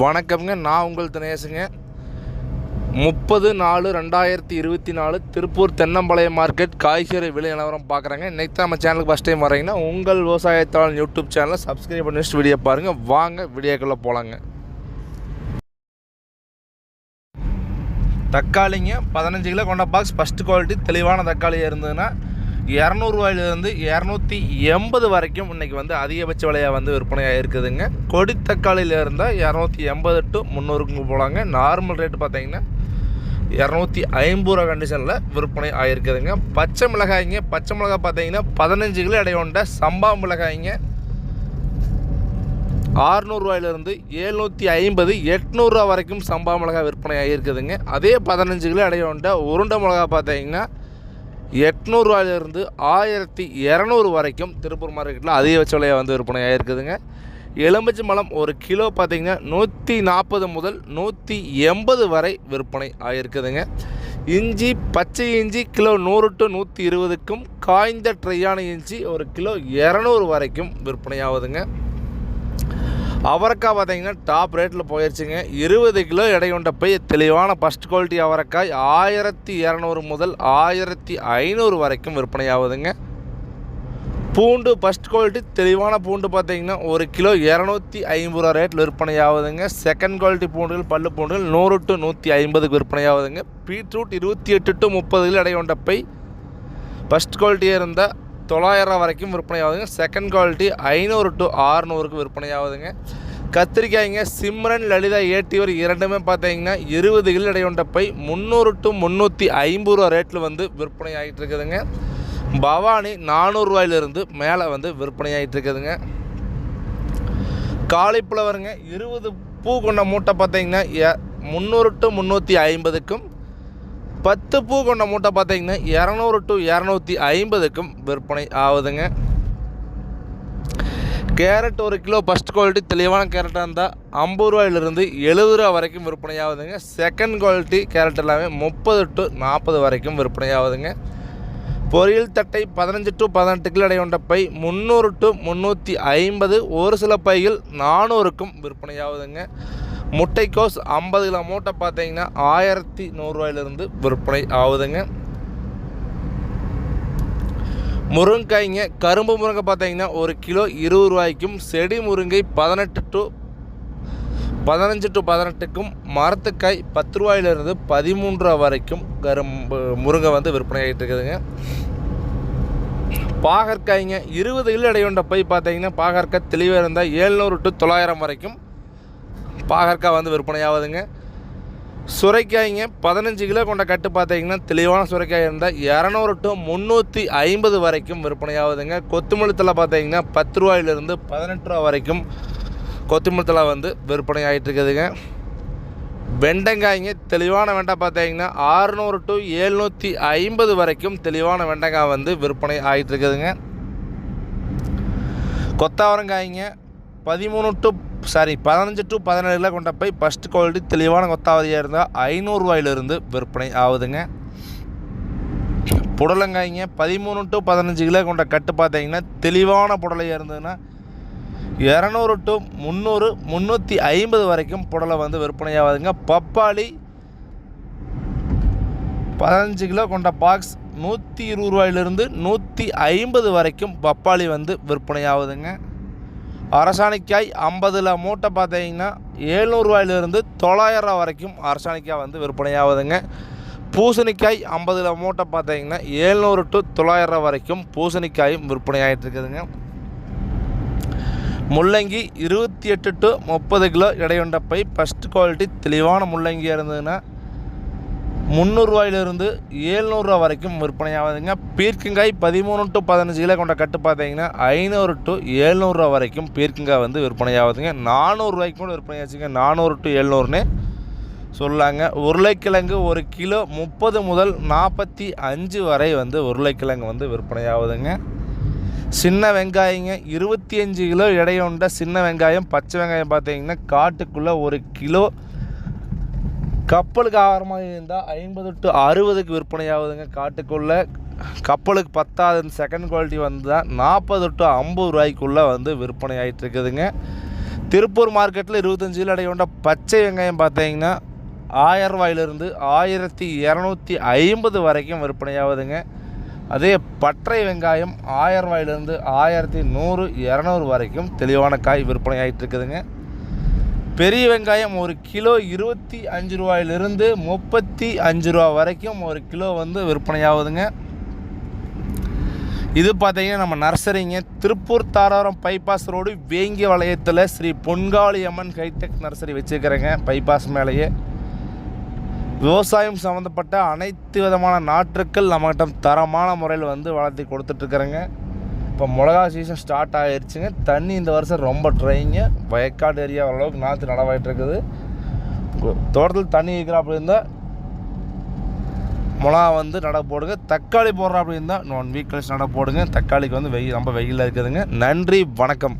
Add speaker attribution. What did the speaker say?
Speaker 1: வணக்கம்ங்க. நான் உங்கள் தினேசுங்க. முப்பது நாலு ரெண்டாயிரத்தி இருபத்தி நாலு திருப்பூர் தென்னம்பாளையம் மார்க்கெட் காய்கறி விலை நிலவரம் பார்க்குறேங்க. இன்றைக்கி தான் நம்ம சேனலுக்கு ஃபஸ்ட் டைம் வரீங்கன்னா உங்கள் விவசாயத்தாளன் யூடியூப் சேனலை சப்ஸ்கிரைப் பண்ணி வச்சுட்டு வீடியோ பாருங்கள் வாங்க வீடியோக்குள்ளே போகலாங்க தக்காளிங்க பதினஞ்சு கிலோ கொண்ட பாக்ஸ் ஃபஸ்ட்டு குவாலிட்டி தெளிவான தக்காளி இருந்ததுன்னா இரநூறுவாயிலிருந்து இரநூத்தி எண்பது வரைக்கும் இன்றைக்கி வந்து அதிகபட்ச விலையாக வந்து விற்பனையாக இருக்குதுங்க. கொடி தக்காளியில் இருந்தால் இரநூத்தி எண்பது டு முந்நூறுக்கு போகலாங்க நார்மல் ரேட்டு பார்த்தீங்கன்னா இரநூத்தி ஐம்பது ரூபா கண்டிஷனில் விற்பனை ஆகிருக்குதுங்க பச்சை மிளகாய்ங்க பச்சை மிளகாய் பார்த்தீங்கன்னா பதினஞ்சு கிலோ இடையோண்ட கொண்ட சம்பா மிளகாய்ங்க. ஆறுநூறுவாயிலிருந்து எழுநூற்றி ஐம்பது எட்நூறுரூவா வரைக்கும் சம்பா மிளகாய் விற்பனை ஆகியிருக்குதுங்க அதே பதினஞ்சு கிலோ எடை கொண்ட உருண்டை மிளகா பார்த்தீங்கன்னா எட்நூறுவாயிலிருந்து ஆயிரத்தி இரநூறு வரைக்கும் திருப்பூர் மார்க்கெட்டில் அதிகபட்ச விலையை வந்து விற்பனை ஆகிருக்குதுங்க எலுமிச்சை மலம் ஒரு கிலோ பார்த்திங்கன்னா நூற்றி நாற்பது முதல் நூற்றி எண்பது வரை விற்பனை ஆகிருக்குதுங்க இஞ்சி பச்சை இஞ்சி கிலோ நூறு டு நூற்றி இருபதுக்கும் காய்ந்த ட்ரையான இஞ்சி ஒரு கிலோ இரநூறு வரைக்கும் விற்பனை ஆகுதுங்க அவரைக்காய் பார்த்தீங்கன்னா டாப் ரேட்டில் போயிடுச்சுங்க இருபது கிலோ எடை கொண்ட போய் தெளிவான ஃபஸ்ட் குவாலிட்டி அவரைக்காய். ஆயிரத்தி இரநூறு முதல் ஆயிரத்தி ஐநூறு வரைக்கும் விற்பனையாகுதுங்க. பூண்டு ஃபஸ்ட் குவாலிட்டி தெளிவான பூண்டு பார்த்தீங்கன்னா ஒரு கிலோ இரநூத்தி ஐம்பது ரூபா ரேட்டில் விற்பனையாகுதுங்க. செகண்ட் குவாலிட்டி பூண்டுகள் பல்லு பூண்டுகள் நூறு டு நூற்றி ஐம்பதுக்கு விற்பனையாகுதுங்க. பீட்ரூட் இருபத்தி எட்டு டு முப்பது கிலோ எடை கொண்ட பை. ஃபஸ்ட் குவாலிட்டியாக இருந்தால் தொள்ளாயிரம் வரைக்கும் விற்பனை ஆகுதுங்க செகண்ட் குவாலிட்டி ஐநூறு டு ஆறுநூறுக்கு விற்பனை ஆகுதுங்க கத்திரிக்காய்ங்க சிம்ரன் லலிதா ஏடிவர் இரண்டுமே பார்த்தீங்கன்னா இருபது கிலோ இடையொண்ட பை முந்நூறு டு முந்நூற்றி ஐம்பது ரூபா ரேட்டில் வந்து விற்பனை ஆகிட்டு இருக்குதுங்க. பவானி நானூறுரூவாயிலிருந்து மேலே வந்து விற்பனை ஆகிட்டு இருக்குதுங்க. காலிஃப்ளவருங்க இருபது பூ கொண்ட மூட்டை பார்த்தீங்கன்னா முந்நூறு டு முந்நூற்றி ஐம்பதுக்கும் பத்து பூ கொண்ட மூட்டை பார்த்தீங்கன்னா இரநூறு டு இரநூத்தி ஐம்பதுக்கும் விற்பனை ஆகுதுங்க. கேரட் ஒரு கிலோ ஃபஸ்ட் குவாலிட்டி தெளிவான கேரட்டாக இருந்தால் ஐம்பது ரூபாயிலிருந்து எழுபது ரூபா வரைக்கும் விற்பனை ஆகுதுங்க. செகண்ட் குவாலிட்டி கேரட் எல்லாமே முப்பது டு நாற்பது வரைக்கும் விற்பனை ஆகுதுங்க. பொரியல் தட்டை பதினஞ்சு டு பதினெட்டு கிலோ எடை கொண்ட பை முந்நூறு டு முந்நூற்றி ஐம்பது. ஒரு சில பைகள் நானூறுக்கும் விற்பனையாகுதுங்க முட்டைக்கோஸ் ஐம்பது கிலோ மூட்டை பார்த்தீங்கன்னா ஆயிரத்தி நூறுரூவாயிலிருந்து விற்பனை ஆகுதுங்க. முருங்கைங்க கரும்பு முருங்கை பார்த்தீங்கன்னா ஒரு கிலோ இருபது ரூபாய்க்கும் செடி முருங்கை பதினெட்டு டு பதினஞ்சு டு பதினெட்டுக்கும் மரத்துக்காய் பத்து ரூபாயிலிருந்து பதிமூன்று ரூபா வரைக்கும் கரும்பு முருங்கை வந்து விற்பனை ஆகிட்டு இருக்குதுங்க. பாகற்காய்ங்க இருபது கிலோ எடை போய் பார்த்தீங்கன்னா பாகற்காய் தெளிவாக இருந்தால் ஏழ்நூறு டு தொள்ளாயிரம் வரைக்கும் பாகற்காய் வந்து விற்பனையாகுதுங்க சுரைக்காய்ங்க பதினஞ்சு கிலோ கொண்ட கட்டு பார்த்தீங்கன்னா தெளிவான சுரைக்காய் இருந்தால் இரநூறு டு முந்நூற்றி ஐம்பது வரைக்கும் விற்பனை ஆகுதுங்க பார்த்தீங்கன்னா பத்து ரூபாயிலிருந்து பதினெட்டு ரூபா வரைக்கும் கொத்தமல்லி தலை வந்து விற்பனை ஆகிட்டு இருக்குதுங்க வெண்டைக்காய்ங்க தெளிவான வெண்டை பார்த்தீங்கன்னா ஆறுநூறு டு எழுநூற்றி ஐம்பது வரைக்கும் தெளிவான வெண்டைக்காய் வந்து விற்பனை ஆகிட்டு இருக்குதுங்க கொத்தாவரங்காய்ங்க பதிமூணு டு சாரி பதினஞ்சு டு பதினேழு கிலோ கொண்ட போய் ஃபஸ்ட் குவாலிட்டி தெளிவான கொத்தாவதியாக இருந்தால் ஐநூறுரூவாயிலிருந்து விற்பனை ஆகுதுங்க. புடலங்காய்ங்க பதிமூணு டு பதினஞ்சு கிலோ கொண்ட கட்டு பார்த்தீங்கன்னா தெளிவான புடலையாக இருந்ததுன்னா இரநூறு டு முந்நூறு முந்நூற்றி ஐம்பது வரைக்கும் புடலை வந்து விற்பனையாகுதுங்க பப்பாளி பதினஞ்சு கிலோ கொண்ட பாக்ஸ் நூற்றி இருபது ரூபாயிலிருந்து நூற்றி ஐம்பது வரைக்கும் பப்பாளி வந்து விற்பனை ஆகுதுங்க. அரசாணிக்காய் ஐம்பதில் மூட்டை பார்த்தீங்கன்னா ஏழ்நூறுவாயிலிருந்து தொள்ளாயிரம் ரூபா வரைக்கும் அரசாணிக்காய் வந்து விற்பனையாகுதுங்க. பூசணிக்காய் ஐம்பதில் மூட்டை பார்த்தீங்கன்னா ஏழ்நூறு டு தொள்ளாயிரம் ரூபா வரைக்கும் பூசணிக்காயும் விற்பனை ஆகிட்டு இருக்குதுங்க. முள்ளங்கி இருபத்தி எட்டு டு முப்பது கிலோ எடையுண்ட பை ஃபஸ்ட் குவாலிட்டி தெளிவான முள்ளங்கியாக இருந்ததுன்னா முந்நூறுரூவாயிலிருந்து ஏழ்நூறுரூவா வரைக்கும் விற்பனையாகுதுங்க. பீர்க்கங்காய் பதிமூணு டு பதினஞ்சு கிலோ கொண்ட கட்டு பார்த்தீங்கன்னா ஐநூறு டு ஏழ்நூறுரூவா வரைக்கும் பீர்க்கங்காய் வந்து விற்பனை ஆகுதுங்க நானூறுரூவாய்க்கு கூட விற்பனை ஆச்சுங்க நானூறு டு ஏழ்நூறுன்னு சொல்லாங்க. உருளைக்கிழங்கு ஒரு கிலோ முப்பது முதல் நாற்பத்தி அஞ்சு வரை வந்து உருளைக்கிழங்கு வந்து விற்பனையாகுதுங்க. சின்ன வெங்காயங்க இருபத்தி அஞ்சு கிலோ எடையுண்ட சின்ன வெங்காயம் பச்சை வெங்காயம் பார்த்தீங்கன்னா காட்டுக்குள்ளே ஒரு கிலோ கப்பலுக்கு ஆகாரமாக இருந்தால் ஐம்பது டு அறுபதுக்கு விற்பனையாகுதுங்க. காட்டுக்குள்ளே கப்பலுக்கு பத்தாவது செகண்ட் குவாலிட்டி வந்து தான் நாற்பது டு ஐம்பது ரூபாய்க்குள்ளே வந்து விற்பனை ஆகிட்டு இருக்குதுங்க திருப்பூர் மார்க்கெட்டில் இருபத்தஞ்சு கிலோ எடை கொண்ட பச்சை வெங்காயம் பார்த்தீங்கன்னா ஆயிரம் ரூபாயிலிருந்து ஆயிரத்தி இரநூத்தி ஐம்பது வரைக்கும் விற்பனையாகுதுங்க. அதே பற்றை வெங்காயம் ஆயிரம் ரூபாயிலிருந்து ஆயிரத்தி நூறு இரநூறு வரைக்கும் தெளிவான காய் விற்பனை ஆகிட்டு இருக்குதுங்க பெரிய வெங்காயம் ஒரு கிலோ இருபத்தி அஞ்சு ரூபாயிலிருந்து முப்பத்தி அஞ்சு ரூபா வரைக்கும் ஒரு கிலோ வந்து விற்பனையாகுதுங்க. இது பார்த்தீங்கன்னா நம்ம நர்சரிங்க திருப்பூர் தாராரம் பைபாஸ் ரோடு வேங்கி வளையத்தில் ஸ்ரீ பொன்காளி அம்மன் ஹைடெக் நர்சரி வச்சுருக்கிறேங்க பைபாஸ் மேலேயே. விவசாயம் சம்மந்தப்பட்ட அனைத்து விதமான நாற்றுக்கள் நம்மகிட்ட தரமான முறையில் வந்து வளர்த்தி கொடுத்துட்ருக்குறேங்க இப்போ மிளகா சீசன் ஸ்டார்ட் ஆகிருச்சுங்க தண்ணி இந்த வருஷம் ரொம்ப ட்ரைங்க வயக்காடு ஏரியா ஓரளவுக்கு நாற்று நடவாயிட்டு இருக்குது தோட்டத்தில் தண்ணி இருக்கிறாப்படி இருந்தால் மிளகா வந்து நட போடுங்க. தக்காளி போடுற அப்படி இருந்தால் ஒன் வீக் கழிச்சு நட போடுங்க. தக்காளிக்கு வந்து வெயில் ரொம்ப வெயிலில் இருக்குதுங்க. நன்றி வணக்கம்.